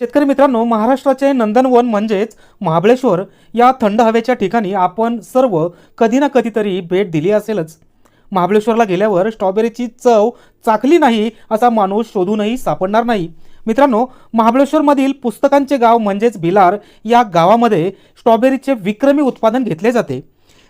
शेतकरी मित्रांनो महाराष्ट्राचे नंदनवन म्हणजेच महाबळेश्वर या थंड हवेच्या ठिकाणी आपण सर्व कधी ना कधीतरी भेट दिली असेलच. महाबळेश्वरला गेल्यावर स्ट्रॉबेरीची चव चाकली नाही असा माणूस शोधूनही सापडणार नाही. मित्रांनो महाबळेश्वरमधील पुस्तकांचे गाव म्हणजेच भिलार या गावामध्ये स्ट्रॉबेरीचे विक्रमी उत्पादन घेतले जाते.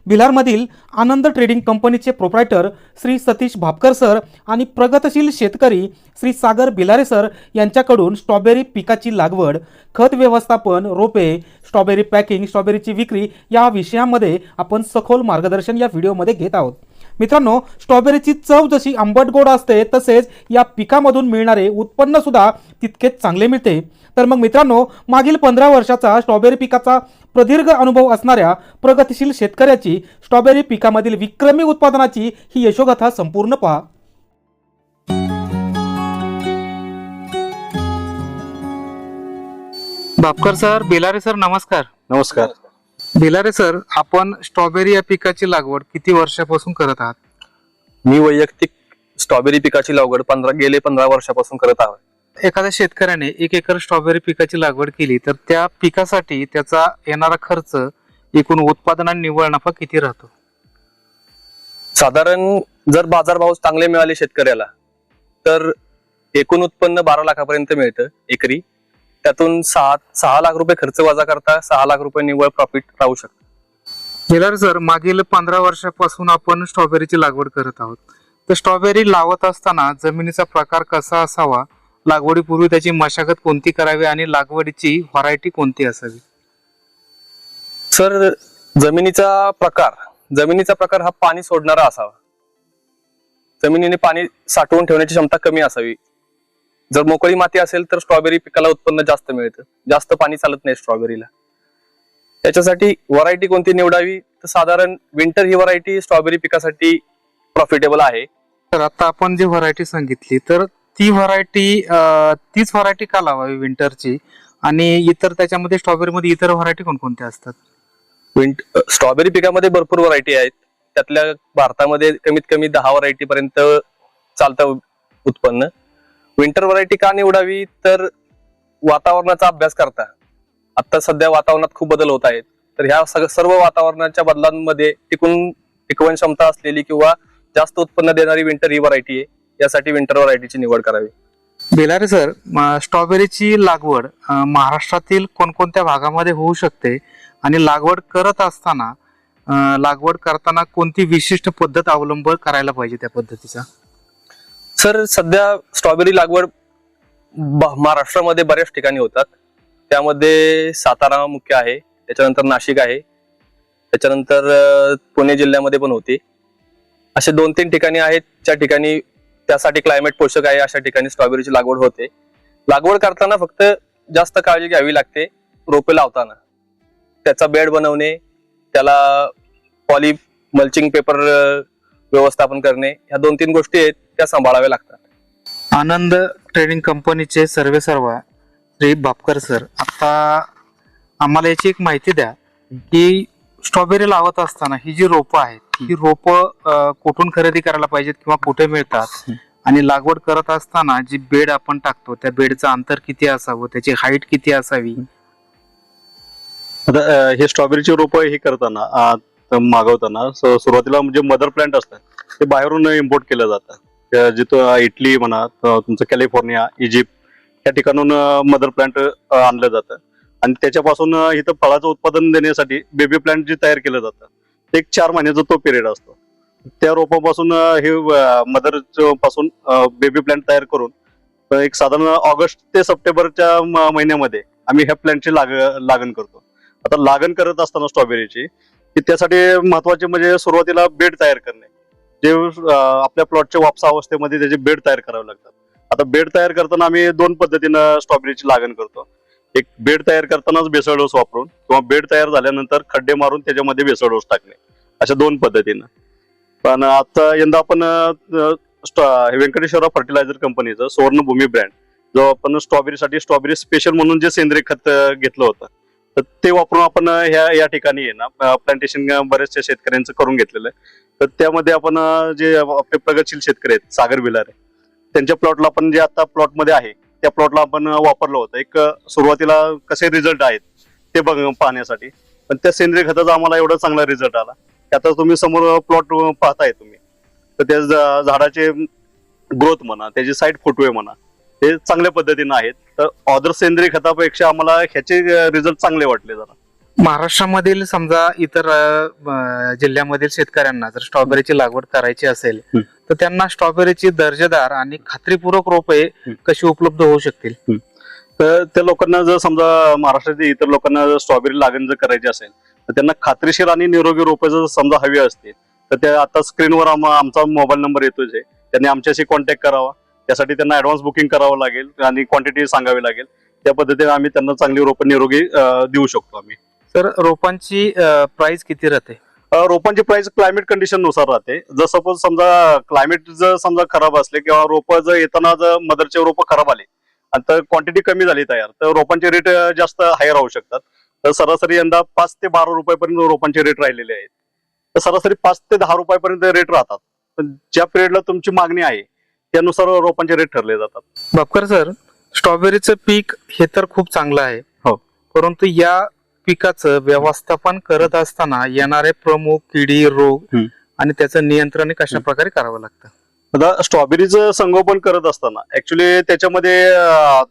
बिहारमधील आनंद ट्रेडिंग कंपनीचे प्रोप्रायटर श्री सतीश भापकर सर आणि प्रगतशील शेतकरी श्री सागर बिलारे सर यांच्याकडून स्ट्रॉबेरी पिकाची लागवड खत व्यवस्थापन रोपे स्ट्रॉबेरी पॅकिंग स्ट्रॉबेरीची विक्री या विषयामध्ये आपण सखोल मार्गदर्शन या व्हिडिओमध्ये घेत आहोत. मित्रांनो स्ट्रॉबेरीची चव जशी आंबट गोड असते तसेच या पिकामधून मिळणारे उत्पन्न सुद्धा तितकेच चांगले मिळते. तर मग मित्रांनो मागील पंधरा वर्षाचा स्ट्रॉबेरी पिकाचा प्रदीर्घ अनुभव असणाऱ्या प्रगतिशील शेतकऱ्याची स्ट्रॉबेरी पिकामधील विक्रमी उत्पादनाची ही यशोगाथा संपूर्ण पहा. भापकर सर बेलारे सर नमस्कार. नमस्कार. बेलारे सर आपण स्ट्रॉबेरी या पिकाची लागवड किती वर्षापासून करत आहात? मी वैयक्तिक स्ट्रॉबेरी पिकाची लागवड पंधरा गेले पंधरा वर्षापासून करत आहोत. एखाद्या शेतकऱ्याने एक एकर स्ट्रॉबेरी पिकाची लागवड केली तर त्या पिकासाठी त्याचा येणारा खर्च एकूण उत्पादन आणि निव्वळ नफा किती राहतो? साधारण जर बाजारभाव चांगले मिळाले शेतकऱ्याला तर एकूण उत्पन्न बारा लाखापर्यंत मिळतं एकरी. त्यातून सहा सहा लाख रुपये खर्च वजा करता सहा लाख रुपये निव्वळ प्रॉफिट राहू शकतं. बेलारे सर मागील पंधरा वर्षापासून आपण स्ट्रॉबेरीची लागवड करत आहोत तर स्ट्रॉबेरी लावत असताना जमिनीचा प्रकार कसा असावा? लागवडीपूर्वी त्याची मशागत कोणती करावी आणि लागवडीची व्हरायटी कोणती असावी? सर जमिनीचा प्रकार जमिनीचा प्रकार हा पाणी सोडणारा असावा. जमिनीने पाणी साठवून ठेवण्याची क्षमता कमी असावी. जर मोकळी माती असेल तर स्ट्रॉबेरी पिकाला उत्पन्न जास्त मिळतं. जास्त पाणी चालत नाही स्ट्रॉबेरीला त्याच्यासाठी व्हरायटी कोणती निवडावी? तर साधारण विंटर ही व्हरायटी स्ट्रॉबेरी पिकासाठी प्रॉफिटेबल आहे. तर आता आपण जी व्हरायटी सांगितली तर ती व्हरायटी तीच व्हरायटी का लावावी विंटरची आणि इतर त्याच्यामध्ये स्ट्रॉबेरीमध्ये इतर व्हरायटी कोणकोणत्या असतात? विंट स्ट्रॉबेरी पिकामध्ये भरपूर व्हरायटी आहेत. त्यातल्या भारतामध्ये कमीत कमी दहा व्हरायटी पर्यंत चालतं उत्पन्न. विंटर व्हरायटी का निवडावी? तर वातावरणाचा अभ्यास करता. आता सध्या वातावरणात खूप बदल होत आहेत. तर ह्या सग- सर्व वातावरणाच्या बदलांमध्ये टिकून टिकवण क्षमता असलेली किंवा जास्त उत्पन्न देणारी विंटर ही व्हरायटी आहे. यासाठी विंटर व्हरायटीची निवड करावी. बेलारे सर स्ट्रॉबेरीची लागवड महाराष्ट्रातील कोणकोणत्या भागामध्ये होऊ शकते? आणि लागवड करत असताना लागवड करताना कोणती विशिष्ट पद्धत अवलंब करायला पाहिजे त्या पद्धतीचा? सर सध्या स्ट्रॉबेरी लागवड महाराष्ट्रामध्ये बऱ्याच ठिकाणी होतात. त्यामध्ये सातारा मुख्य आहे त्याच्यानंतर नाशिक आहे त्याच्यानंतर पुणे जिल्ह्यामध्ये पण होते. असे दोन तीन ठिकाणी आहेत ज्या ठिकाणी त्यासाठी क्लायमेट पोषक आहे अशा ठिकाणी स्ट्रॉबेरीची लागवड होते. लागवड करताना फक्त जास्त काळजी घ्यावी लागते रोपे लावताना. त्याचा बेड बनवणे त्याला पॉली मल्चिंग पेपर व्यवस्थापन करणे ह्या दोन तीन गोष्टी आहेत त्या सांभाळाव्या लागतात. आनंद ट्रेडिंग कंपनीचे सर्वे सर्वा श्री भापकर सर आता आम्हाला याची एक माहिती द्या की स्ट्रॉबेरी लावत असताना ही जी रोपं आहेत ही रोपं कुठून खरेदी करायला पाहिजेत किंवा कुठे मिळतात? आणि लागवड करत असताना जी बेड आपण टाकतो त्या बेडचं अंतर किती असावं? त्याची हाईट किती असावी? आता हे स्ट्रॉबेरीचे रोप हे करताना मागवताना सुरुवातीला म्हणजे मदर प्लांट असतात ते बाहेरून इम्पोर्ट केलं जातं. जिथं इटली म्हणा तुमचं कॅलिफोर्निया इजिप्त या ठिकाणून मदर प्लांट आणलं जातं. आणि त्याच्यापासून इथं फळाचं उत्पादन देण्यासाठी बेबी प्लांट जे तयार केलं जातं ते एक चार महिन्याचा तो पिरियड असतो. त्या रोपापासून हे मदरपासून बेबी प्लांट तयार करून एक साधारण ऑगस्ट ते सप्टेंबरच्या महिन्यामध्ये आम्ही ह्या प्लांटची लाग लागण करतो. आता लागण करत असताना स्ट्रॉबेरीची की त्यासाठी महत्त्वाचे म्हणजे सुरुवातीला बेड तयार करणे. जे आपल्या प्लॉटच्या वापसा अवस्थेमध्ये त्याचे बेड तयार करावे लागतात. आता बेड तयार करताना आम्ही दोन पद्धतीनं स्ट्रॉबेरीची लागण करतो. एक बेड तयार करतानाच बेसळ डोस वापरून किंवा बेड तयार झाल्यानंतर खड्डे मारून त्याच्यामध्ये बेसळ डोस टाकणे. अशा दोन पद्धतीनं. पण आता यंदा आपण व्यंकटेश्वरा फर्टिलायझर कंपनीचं सुवर्णभूमी ब्रँड जो आपण स्ट्रॉबेरीसाठी स्ट्रॉबेरी स्पेशल म्हणून जे सेंद्रिय खत घेतलं होतं तर ते वापरून आपण ह्या या ठिकाणी आहे ना प्लांटेशन बऱ्याचशा शेतकऱ्यांचं करून घेतलेलं आहे. तर त्यामध्ये आपण जे आपले प्रगतशील शेतकरी आहेत सागर बिलारे त्यांच्या प्लॉटला आपण जे आता प्लॉटमध्ये आहे त्या प्लॉटला आपण वापरलं होतं. एक सुरुवातीला कसे रिझल्ट आहेत ते बघ पाहण्यासाठी. पण त्या सेंद्रिय खताचा आम्हाला एवढा चांगला रिझल्ट आला. आता तुम्ही समोर प्लॉट पाहताय तुम्ही. तर त्या झाडाचे ग्रोथ म्हणा त्याचे साईड फुटवे म्हणा ते चांगल्या पद्धतीनं आहेत. तर ऑदर सेंद्रिय खतापेक्षा आम्हाला ह्याचे रिझल्ट चांगले वाटले जरा. महाराष्ट्रामधील समजा इतर अ, जिल्ह्यामधील शेतकऱ्यांना जर स्ट्रॉबेरीची लागवड करायची असेल हं. तर त्यांना स्ट्रॉबेरीची दर्जेदार आणि खात्रीपूर्वक रोपे हं. कशी उपलब्ध होऊ शकतील? तर त्या लोकांना जर समजा महाराष्ट्रातील इतर लोकांना जर स्ट्रॉबेरी लागण जर करायची असेल तर त्यांना खात्रीशीर आणि निरोगी रोपे जर समजा हवी असतील तर त्या आता स्क्रीनवर आम- आमचा मोबाईल नंबर येतोच आहे त्यांनी आमच्याशी कॉन्टॅक्ट करावा. त्यासाठी त्यांना ऍडव्हान्स बुकिंग करावं लागेल आणि क्वांटिटी सांगावी लागेल. त्या पद्धतीने आम्ही त्यांना चांगली रोपं निरोगी अं, देऊ शकतो आम्ही. तर रोपांची प्राइस किती राहते? रोपांची प्राइस क्लायमेट कंडिशननुसार राहते. जर सपोज समजा क्लायमेट जर समजा खराब असले किंवा रोपं जर येताना जर मदरचे रोपं खराब आले आणि तर क्वांटिटी कमी झाली तयार तर रोपांचे रेट जास्त हाय राहू शकतात. तर सरासरी यंदा पाच ते बारा रुपयापर्यंत रोपांचे रेट राहिलेले आहेत. तर सरासरी पाच ते दहा रुपयापर्यंत रेट राहतात. पण ज्या पिरियडला तुमची मागणी आहे त्यानुसार रोपांचे रेट ठरले जातात. बापकर सर स्ट्रॉबेरीचं पीक हे तर खूप चांगलं आहे. हो. परंतु या पिकाचं व्यवस्थापन करत असताना येणारे प्रमुख किडी रोग. आणि त्याचं नियंत्रण कशा प्रकारे करावं लागतं? आता स्ट्रॉबेरीचं संगोपन करत असताना ऍक्च्युली त्याच्यामध्ये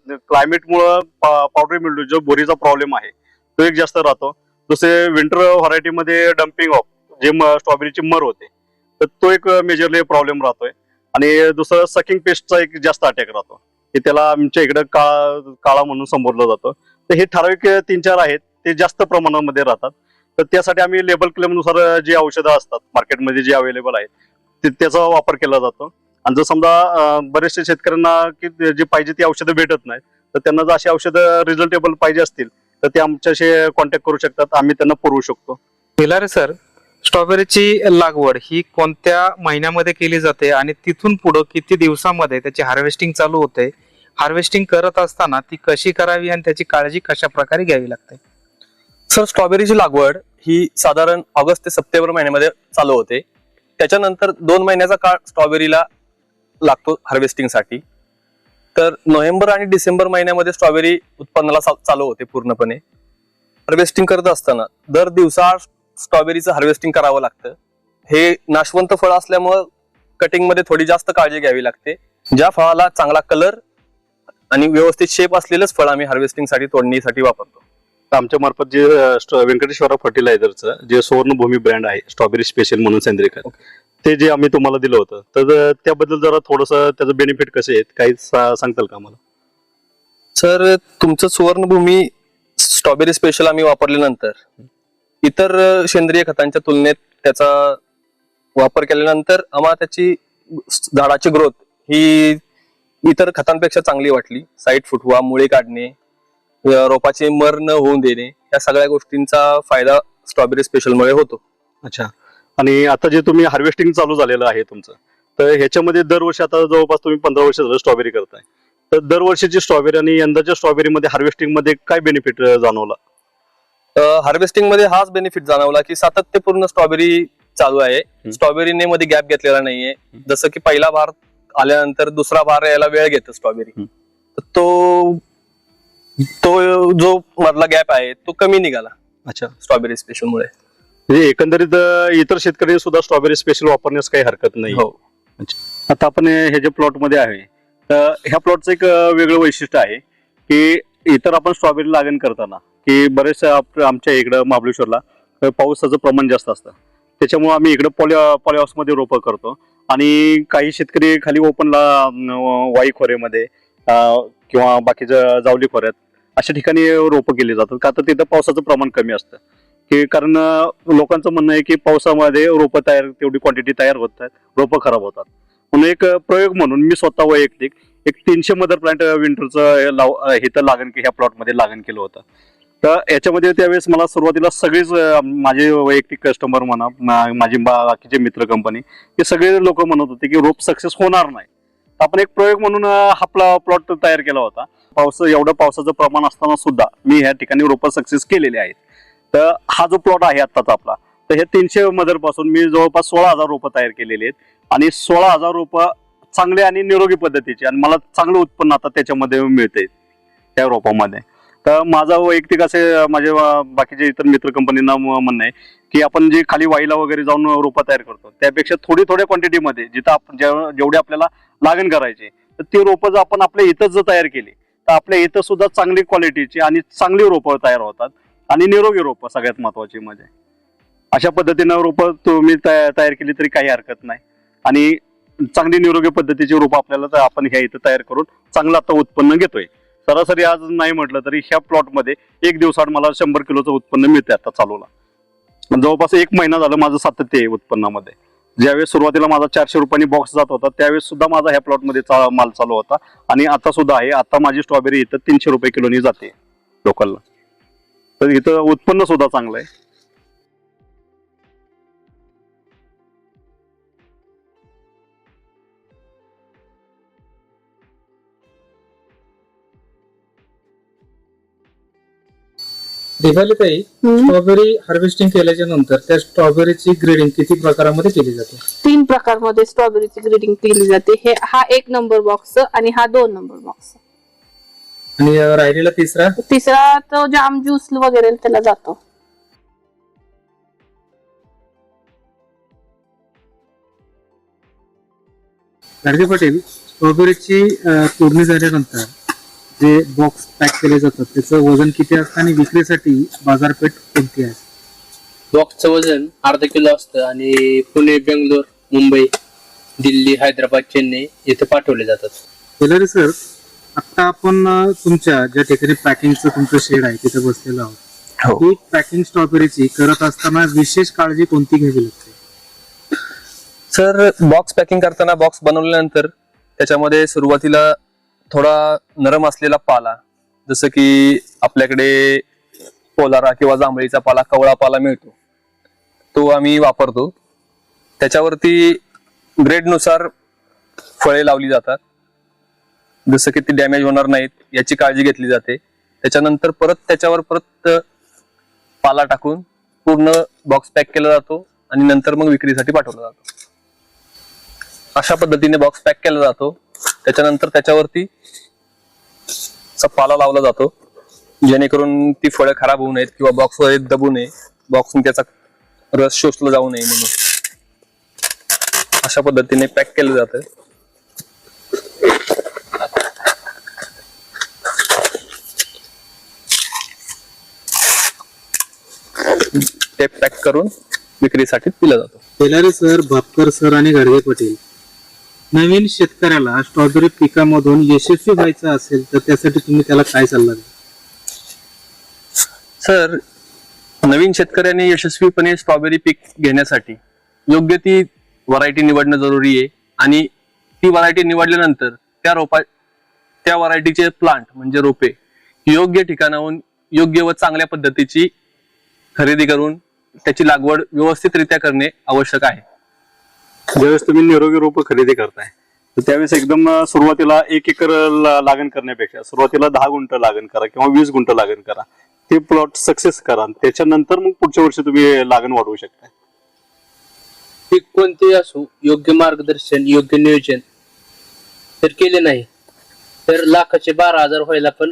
क्लायमेटमुळं पावडर मिळतो जो बोरीचा प्रॉब्लेम आहे तो एक जास्त राहतो. दुसरे विंटर व्हरायटीमध्ये डम्पिंग ऑफ जे स्ट्रॉबेरीची मर होते तर तो एक मेजरली प्रॉब्लेम राहतोय. आणि दुसरं सकिंग पेस्टचा एक जास्त अटॅक राहतो. की त्याला आमच्या इकडे काळा काळा म्हणून संबोधलं जातं. तर हे ठराविक तीन चार आहेत. ते जास्त प्रमाणामध्ये राहतात. तर त्यासाठी आम्ही लेबल क्लेमनुसार जी औषधं असतात मार्केटमध्ये जी अवेलेबल आहेत ते- त्याचा वापर केला जातो. आणि जर समजा बरेचसे शेतकऱ्यांना की जे पाहिजे ती औषधं भेटत नाहीत तर त्यांना जर अशी औषधं रिझल्टेबल पाहिजे असतील तर ते आमच्याशी कॉन्टॅक्ट करू शकतात. आम्ही त्यांना पुरवू शकतो. रे सर स्ट्रॉबेरीची लागवड ही कोणत्या महिन्यामध्ये केली जाते? आणि तिथून पुढं किती दिवसामध्ये त्याची हार्वेस्टिंग चालू होते? हार्वेस्टिंग करत असताना ती कशी करावी आणि त्याची काळजी कशा प्रकारे घ्यावी लागते? सर स्ट्रॉबेरीची लागवड ही साधारण ऑगस्ट ते सप्टेंबर महिन्यामध्ये चालू होते. त्याच्यानंतर दोन महिन्याचा काळ स्ट्रॉबेरीला लागतो हार्वेस्टिंगसाठी तर नोव्हेंबर आणि डिसेंबर महिन्यामध्ये स्ट्रॉबेरी उत्पन्नाला चा- चालू होते पूर्णपणे. हार्वेस्टिंग करत असताना दर दिवसा स्ट्रॉबेरीचं हार्वेस्टिंग करावं लागतं. हे नाशवंत फळ असल्यामुळं कटिंगमध्ये थोडी जास्त काळजी घ्यावी लागते. ज्या फळाला चांगला कलर आणि व्यवस्थित शेप असलेलंच फळ आम्ही हार्वेस्टिंगसाठी तोडणीसाठी वापरतो. आमच्या मार्फत जे व्यंकटेश्वरा फर्टिलायझरचं जे सुवर्णभूमी ब्रँड आहे स्ट्रॉबेरी स्पेशल म्हणून सेंद्रिय ते जे आम्ही तुम्हाला दिलं होतं तर त्याबद्दल जरा थोडस त्याचं बेनिफिट कसे आहेत काही सांगताल का मला सर तुमचं सुवर्णभूमी स्ट्रॉबेरी स्पेशल आम्ही वापरल्यानंतर इतर सेंद्रिय खतांच्या तुलनेत त्याचा वापर केल्यानंतर आम्हाला त्याची झाडाची ग्रोथ ही इतर खतांपेक्षा चांगली वाटली. साईट फुटवा मुळे काढणे रोपाचे मर न होऊन देणे या सगळ्या गोष्टींचा फायदा स्ट्रॉबेरी स्पेशलमुळे होतो. अच्छा. आणि आता जे तुम्ही हार्वेस्टिंग चालू झालेलं आहे तुमचं तर ह्याच्यामध्ये दरवर्षी आता जवळपास तुम्ही पंधरा वर्ष झालं स्ट्रॉबेरी करताय. तर दरवर्षीची स्ट्रॉबेरी आणि यंदाच्या स्ट्रॉबेरीमध्ये हार्वेस्टिंगमध्ये काय बेनिफिट जाणवला? हार्वेस्टिंगमध्ये हाच बेनिफिट जाणवला की सातत्यपूर्ण स्ट्रॉबेरी चालू आहे. स्ट्रॉबेरीने मध्ये गॅप घेतलेला नाहीये. जसं की पहिला भार आल्यानंतर दुसरा भार यायला वेळ घेतो स्ट्रॉबेरी तो तो जो मधला गॅप आहे तो कमी निघाला अच्छा. स्ट्रॉबेरी स्पेशल मुळे. म्हणजे एकंदरीत अं, इतर शेतकरी सुद्धा स्ट्रॉबेरी स्पेशल वापरण्यास काही हरकत नाही. हो. आता आपण हे जे प्लॉटमध्ये आहे तर ह्या प्लॉटचं एक अं, वेगळं वैशिष्ट्य आहे की इतर आपण स्ट्रॉबेरी लागण करताना की बरेच आमच्या इकडं महाबळेश्वरला अं, पावसाचं प्रमाण जास्त असतं. त्याच्यामुळे आम्ही इकडं पॉली पॉलिहाऊसमध्ये रोपं करतो. आणि काही शेतकरी खाली ओपनला वाई खोऱ्यामध्ये अं, किंवा बाकीच्या जावली खोऱ्यात अशा ठिकाणी रोपं केली जातात. का तर तिथं पावसाचं प्रमाण कमी असतं. की कारण लोकांचं म्हणणं आहे की पावसामध्ये रोपं तयार तेवढी क्वांटिटी तयार होत आहेत. रोपं खराब होतात. म्हणून एक प्रयोग म्हणून मी स्वतः वैयक्तिक एक तीनशे मदर प्लांट विंटरचं लाव अं, इथं लागण के- ह्या प्लॉटमध्ये लागण केलं होतं. तर याच्यामध्ये त्यावेळेस मला सुरुवातीला सगळेच माझे वैयक्तिक कस्टमर म्हणा माझी बाकीचे मित्र कंपनी हे सगळे लोक म्हणत होते की रोप सक्सेस होणार नाही. आपण एक प्रयोग म्हणून अं, आपला प्लॉट तयार केला होता. पावस एवढं पावसाचं प्रमाण असताना सुद्धा मी ह्या ठिकाणी रोपं सक्सेस केलेले आहेत. तर हा जो प्लॉट आहे आत्ताचा आपला तर हे तीनशे मदरपासून मी जवळपास सोळा हजार रोपं तयार केलेली आहेत. आणि सोळा हजार रोपं चांगले आणि निरोगी पद्धतीचे आणि मला चांगलं उत्पन्न आता त्याच्यामध्ये मिळते त्या रोपामध्ये. तर माझा वैयक्तिक असे माझे बाकीचे इतर मित्र कंपनींना म्हणणं आहे की आपण जे खाली वाईला वगैरे जाऊन रोपं तयार करतो त्यापेक्षा थोडी थोड्या क्वांटिटीमध्ये जिथं आपण जेवढे आपल्याला लागण करायचे तर ती रोपं जर आपण आपल्या इथंच जर तयार केली तर आपल्या इथं सुद्धा चांगली क्वालिटीची आणि चांगली रोपं तयार होतात. आणि निरोगी रोपं सगळ्यात महत्वाची म्हणजे. अशा पद्धतीनं रोपं तुम्ही तयार केली तरी काही हरकत नाही. आणि चांगली निरोगी पद्धतीची रोपं आपल्याला तर आपण ह्या इथं तयार करून चांगलं आता उत्पन्न घेतोय. सरासरी आज नाही म्हटलं तरी ह्या प्लॉटमध्ये एक दिवसात मला शंभर किलोचं उत्पन्न मिळते आता चालूला. जवळपास एक महिना झालं माझं सातत्य आहे उत्पन्नामध्ये. ज्यावेळेस सुरुवातीला माझा चारशे रुपयांनी बॉक्स जात होता त्यावेळेस सुद्धा माझा ह्या प्लॉटमध्ये चा- माल चालू होता. आणि आता सुद्धा आहे. आता माझी स्ट्रॉबेरी इथं तीनशे रुपये किलोनी जाते लोकलला तर इथं उत्पन्न सुद्धा चांगलं आहे. दिवाळीताई. स्ट्रॉबेरी हार्वेस्टिंग केल्याच्यानंतर त्या स्ट्रॉबेरीची ग्रेडिंग किती प्रकारामध्ये केली जाते? तीन प्रकारमध्ये स्ट्रॉबेरीची ग्रेडिंग केली जाते. हे हा एक नंबर बॉक्स आणि हा दोन नंबर बॉक्स आणि राहिलेला तिसरा? तिसरा तो जाम ज्यूस वगैरे त्याला जातो. गाडगे पाटील स्ट्रॉबेरीची तोडणी झाल्यानंतर जे बॉक्स पॅक केले जातात त्याचं वजन किती असतं आणि विक्रीसाठी बाजारपेठ कोणती आहे? बॉक्सचं वजन अर्धा किलो असतं आणि पुणे बेंगलोर मुंबई दिल्ली हैदराबाद चेन्नई येथे पाठवले जातात. टेलरी सर आता आपण अं, तुमच्या ज्या ठिकाणी पॅकिंगचं तुमचं शेड आहे तिथे बसलेलो आहोत. हो. ही पॅकिंग स्ट्रॉबेरीची करत असताना विशेष काळजी कोणती घ्यावी लागते? सर बॉक्स पॅकिंग करताना बॉक्स बनवल्यानंतर त्याच्यामध्ये सुरुवातीला थोडा नरम असलेला पाला जसं की आपल्याकडे पोलारा किंवा जांभळीचा पाला कवळा पाला मिळतो. तो आम्ही वापरतो. त्याच्यावरती ग्रेडनुसार फळे लावली जातात. जसं की ती डॅमेज होणार नाहीत याची काळजी घेतली जाते. त्याच्यानंतर परत त्याच्यावर परत पाला टाकून पूर्ण बॉक्स पॅक केला जातो आणि नंतर मग विक्रीसाठी पाठवला जातो. अशा पद्धतीने बॉक्स पॅक केला जातो. त्याच्यानंतर त्याच्यावरती चा पाला लावला जातो. जेणेकरून ती फळं खराब होऊ नयेत किंवा बॉक्स वर दबू नये. बॉक्स त्याचा रस शोषला जाऊ नये म्हणून. अशा पद्धतीने पॅक केलं जातं. ते पॅक करून विक्रीसाठी दिला जातो. टेलरी सर भापकर सर आणि गाडगे पटेल. नवीन शेतकऱ्याला स्ट्रॉबेरी पिकामधून यशस्वी व्हायचं असेल तर त्यासाठी तुम्ही त्याला काय सल्ला सर नवीन शेतकऱ्याने यशस्वीपणे स्ट्रॉबेरी पीक घेण्यासाठी योग्य ती व्हरायटी निवडणं जरुरी आहे आणि ती व्हरायटी निवडल्यानंतर त्या रोपा त्या व्हरायटीचे प्लांट म्हणजे रोपे योग्य ठिकाणाहून योग्य व चांगल्या पद्धतीची खरेदी करून त्याची लागवड व्यवस्थितरित्या करणे आवश्यक आहे. ज्यावेळेस तुम्ही निरोगी रोप खरेदी करताय तर त्यावेळेस एकदम सुरुवातीला एक एकर लागण करण्यापेक्षा सुरुवातीला दहा गुंठ लागण करा किंवा वीस गुंठ लागण करा. ते प्लॉट सक्सेस करा त्याच्यानंतर मग पुढच्या वर्षी तुम्ही लागण वाढवू शकता पीक कोणतेही असो योग्य मार्गदर्शन योग्य नियोजन तर केले नाही तर लाखाचे बारा हजार व्हायला पण